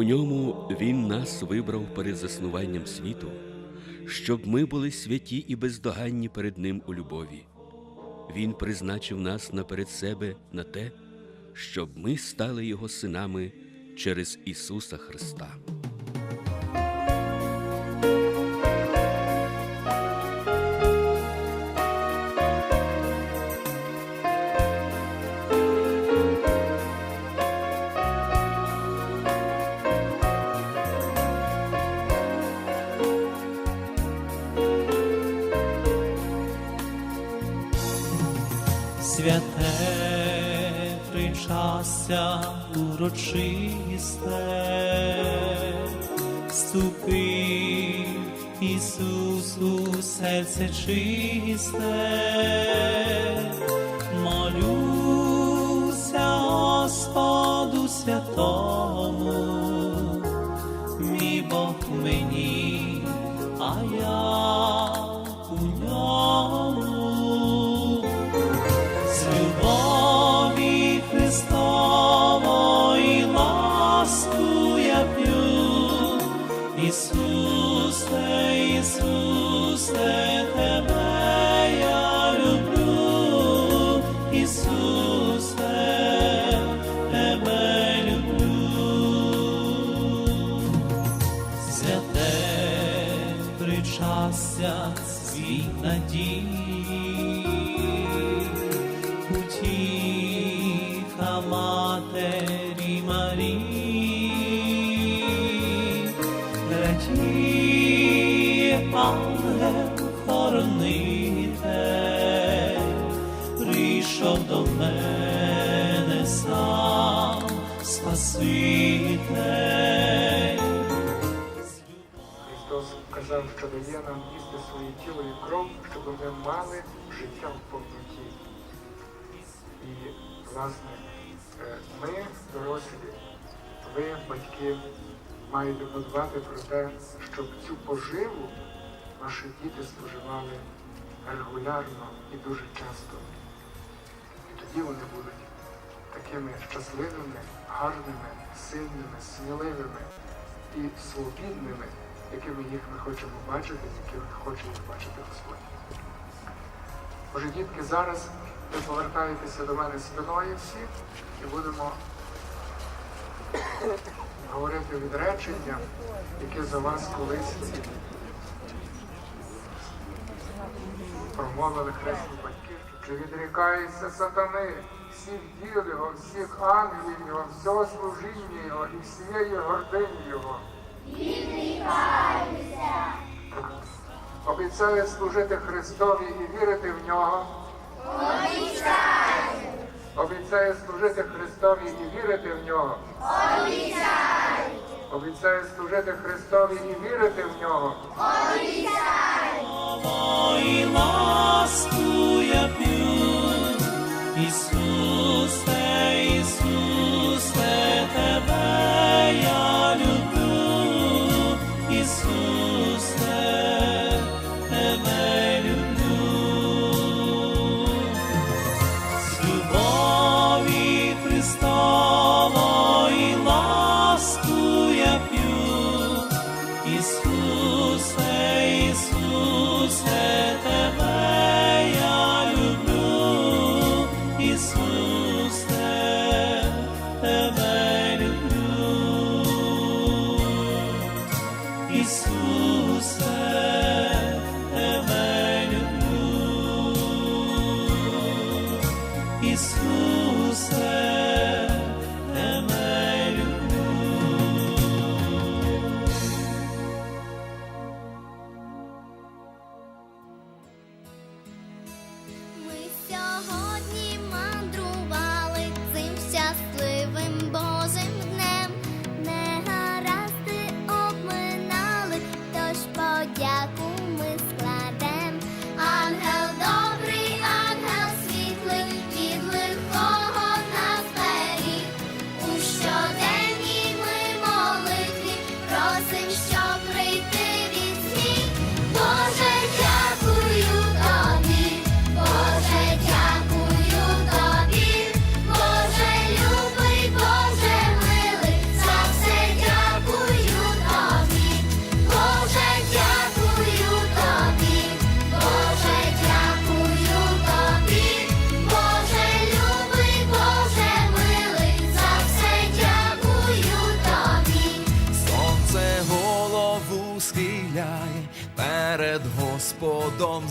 У ньому Він нас вибрав перед заснуванням світу, щоб ми були святі і бездоганні перед Ним у любові. Він призначив нас наперед себе на те, щоб ми стали Його синами через Ісуса Христа. Причастя урочисте, ступи, Ісус у серце чисте, молюся Господу святому, до мене сам Спаситель. Христос казав, що дає нам їсти своє тіло і кров, щоб ми мали життя в повноті. І, власне, е, ми, дорослі, ви, батьки, маєте подбати про те, щоб цю поживу ваші діти споживали регулярно і дуже часто. Тоді вони будуть такими щасливими, гарними, сильними, сміливими і свобідними, якими їх ми хочемо бачити, якими хоче їх бачити Господь. Боже, дітки, зараз ви повертаєтеся до мене спиною всі і будемо говорити відречення, яке за вас колись промовили хресні чи відрікається сатани, всіх діл його, всіх ангелів його, всього служіння його і всієї гордині його. Обіцяє служити Христові і вірити в нього. Обіцяє. Обіцяє служити Христові і вірити в нього. Обіцяє. Обіцяє служити Христові і вірити в нього. П'ю, His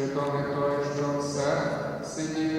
Чи то не той, що все сині?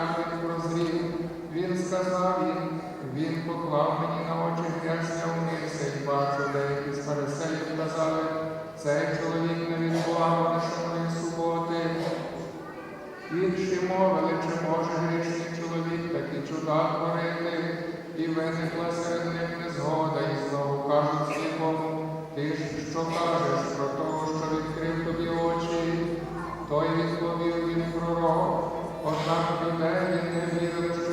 так він прозрів, він сказав їм, він поклав мені на очі грязь, я умився і бачу, деякі з фарисеїв казали, цей чоловік не відбував лишеної суботи. Інші мовили, чи може грішний чоловік такі чуда творити, і виникла серед них незгода, і знову кажуть сліпому, ти ж що кажеш про того, що відкрив тобі очі, той відповів він пророк. orar pelo médico, ele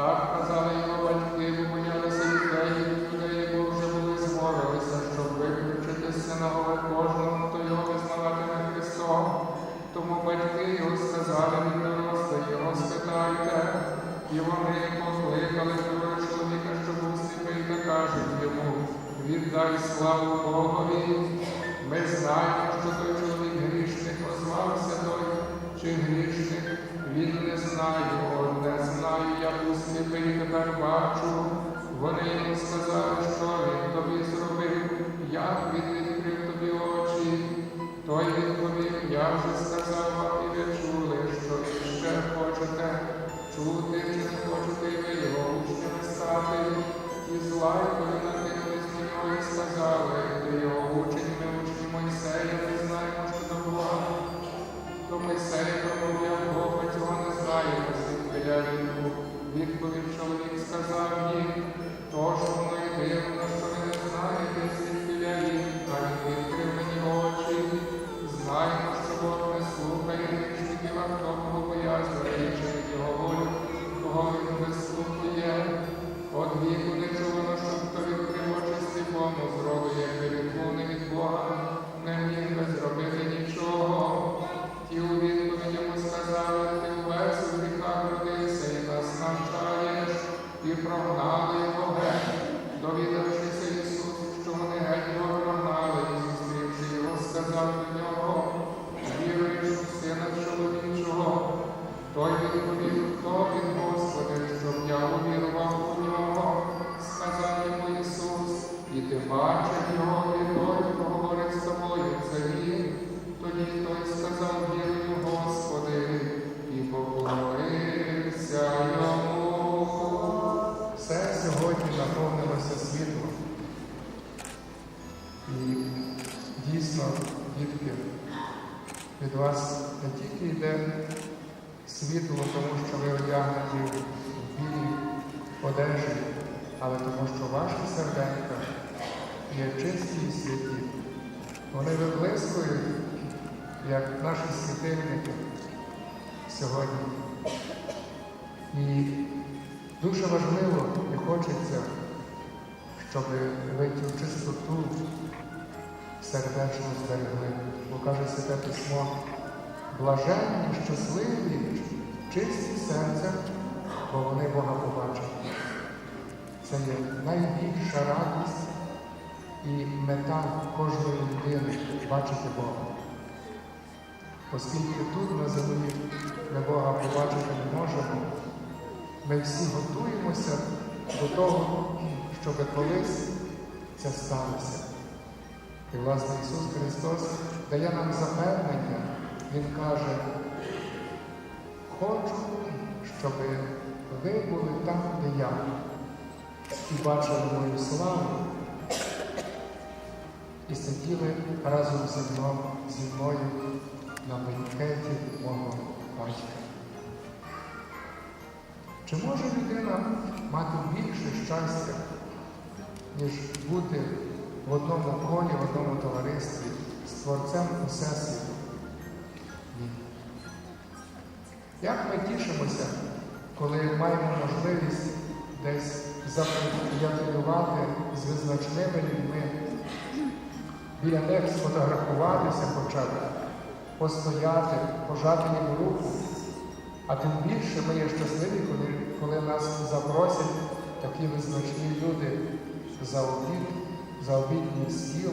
Так казали його батьки, бо боялися людей, людей, бо вже були зморилися, щоб виключити з синагоги кожного, хто його визнаватиме Христом. Тому батьки його сказали від дорослих, його спитайте, і вони покликали того чоловіка, що був сліпий, та кажуть йому, віддай славу Богові. Ми знаємо, що той чоловік грішник, озвався той, чи грішник, він не знає знаю, я у сліпий тепер бачу, вони дійсно, дітки, від вас не тільки йде світло, тому що ви одягнені в білій одежі, але тому що ваші серденька є чисті і святі. Вони виблискують, як наші світильники сьогодні. І дуже важливо і хочеться, щоб ви цю чистоту сердечно зберегли. Бо каже Святе Письмо, блаженні, щасливі, чисті серцем, бо вони Бога побачать. Це є найбільша радість і мета кожної людини бачити Бога. Оскільки тут на землі ми Бога побачити не можемо, ми всі готуємося до того, щоб колись це сталося. І, власне, Ісус Христос дає нам запевнення, Він каже, хочу, щоб ви були там, де я, і бачили мою славу, і сиділи разом зі мною, зі мною на бенкеті мого батька. Чи може людина мати більше щастя, ніж бути в одному колі, в одному товаристві з Творцем Усесвіту? Як ми тішимося, коли маємо можливість десь заприятелювати з визначними людьми, біля них сфотографуватися хоча б, постояти, пожати їм руку. А тим більше ми є щасливі, коли, коли нас запросять такі визначні люди за обід, за обідній стіл,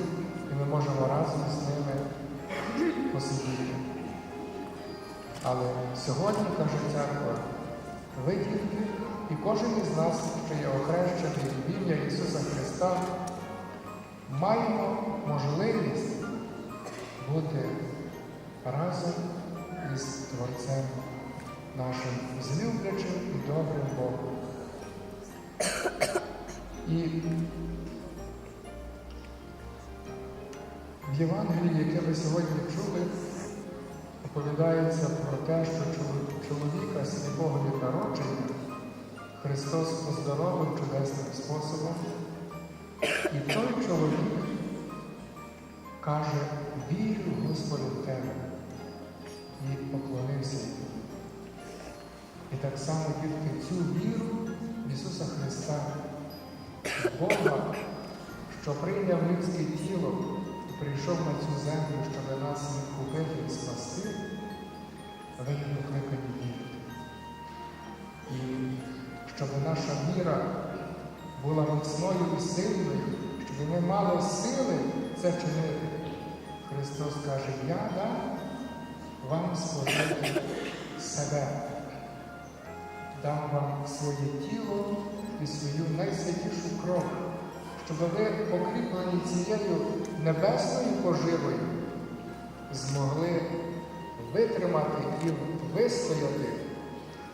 і ми можемо разом з ними посидіти. Але сьогодні, каже церква, ви дітки, і кожен із нас, що є охрещений в ім'я Ісуса Христа, маємо можливість бути разом із Творцем нашим злюблячим і добрим Богом. І в Євангелії, яке ви сьогодні чули, оповідається про те, що чоло- чоловіка сліпого від народження Христос поздоровив чудесним способом. І той чоловік каже, вірю Господи в тебе і поклонився. І так само тільки цю віру Ісуса Христа, Бога, що прийняв людське тіло прийшов на цю землю, щоб нас відкупити і спасти, ви не покликані вірити. І щоб наша віра була міцною і сильною, щоб ми мали сили це чинити. Христос каже, я дам вам служити себе, дам вам своє тіло і свою найсвятішу кров, щоб ви, покріплені цією небесною поживою, змогли витримати і вистояти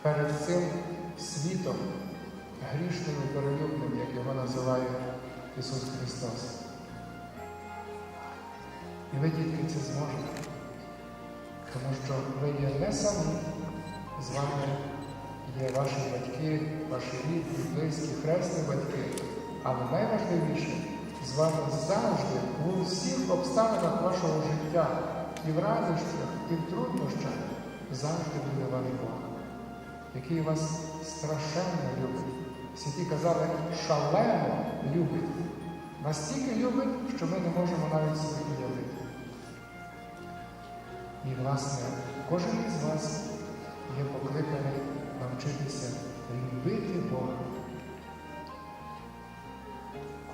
перед цим світом грішним і перелюбним, як його називає Ісус Христос. І ви, дітки, це зможете. Тому що ви є не самі, з вами є ваші батьки, ваші рідні, близькі, хресні батьки. Але найважливіше, з вами завжди у всіх обставинах вашого життя, і в радощах, і в труднощах, завжди буде ваш Бог, який вас страшенно любить. Святі казали, шалено любить. Настільки любить, що ми не можемо навіть собі уявити. І, власне, кожен із вас є покликаний навчитися любити Бога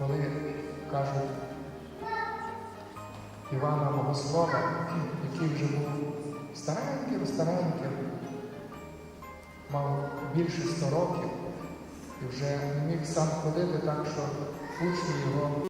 коли кажуть Івана Богослова, який вже був стареньким, стареньким, мав більше 100 років і вже не міг сам ходити так, що учні його